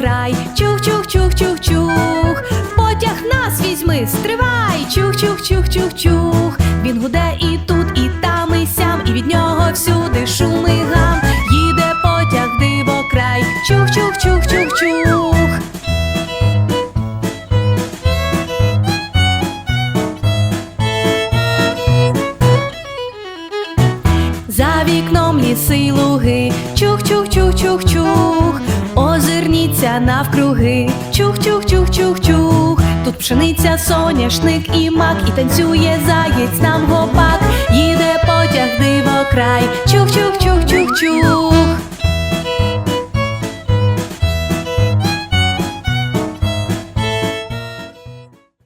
край. Чух-чух-чух-чух-чух. Потяг нас візьми, стривай. Чух-чух-чух-чух-чух. Він гуде і тут, і там, і сям, і від нього всюди шум і гам. Їде потяг в диво край. Чух-чух-чух-чух-чух. За вікном ліси луги, чух-чух-чух-чух-чух, озирніться навкруги, чух-чух-чух-чух-чух. Тут пшениця, соняшник і мак, і танцює заєць нам гопак. Їде потяг диво край, чух-чух-чух-чух-чух.